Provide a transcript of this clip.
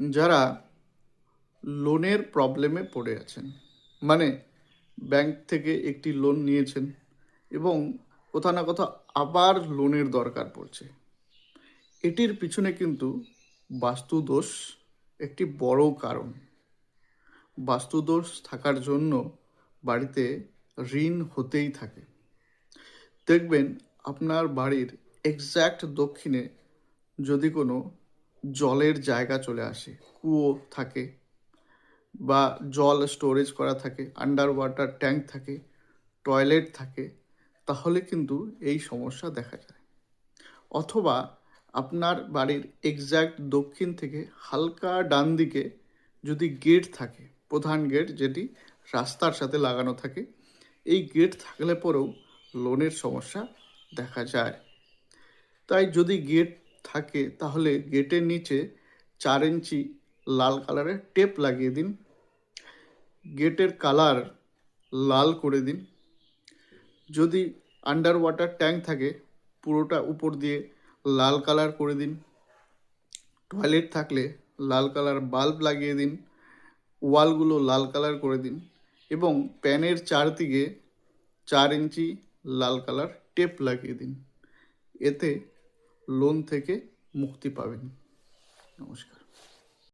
যারা লোনের প্রবলেমে পড়ে আছেন মানে ব্যাংক থেকে একটি লোন নিয়েছেন এবং কোথাও না কোথাও আবার লোনের দরকার পড়ছে, এটির পিছনে কিন্তু বাস্তুদোষ একটি বড় কারণ। বাস্তুদোষ থাকার জন্য বাড়িতে ঋণ হতেই থাকে। দেখবেন আপনার বাড়ির এক্স্যাক্ট দক্ষিণে যদি কোনো জলের জায়গা চলে আসে, কুয়ো থাকে বা জল স্টোরেজ করা থাকে আন্ডার ওয়াটার ট্যাঙ্ক থাকে টয়লেট থাকে, তাহলে কিন্তু এই সমস্যা দেখা যায়। অথবা আপনার বাড়ির এক্স্যাক্ট দক্ষিণ থেকে হালকা ডান দিকে যদি গেট থাকে, প্রধান গেট যেটি রাস্তার সাথে লাগানো থাকে, এই গেট থাকলে পরেও লোনের সমস্যা দেখা যায়। তাই যদি গেট থাকে, তাহলে গেটের নিচে চার ইঞ্চি লাল কালারের টেপ লাগিয়ে দিন। গেটের কালার লাল করে দিন। যদি আন্ডার ওয়াটার ট্যাঙ্ক থাকে, পুরোটা উপর দিয়ে লাল কালার করে দিন। টয়লেট থাকলে লাল কালার বাল্ব লাগিয়ে দিন। ওয়ালগুলো লাল কালার করে দিন এবং প্যানের চারদিকে চার ইঞ্চি লাল কালার টেপ লাগিয়ে দিন। এতে লোন থেকে মুক্তি পাবেন। নমস্কার।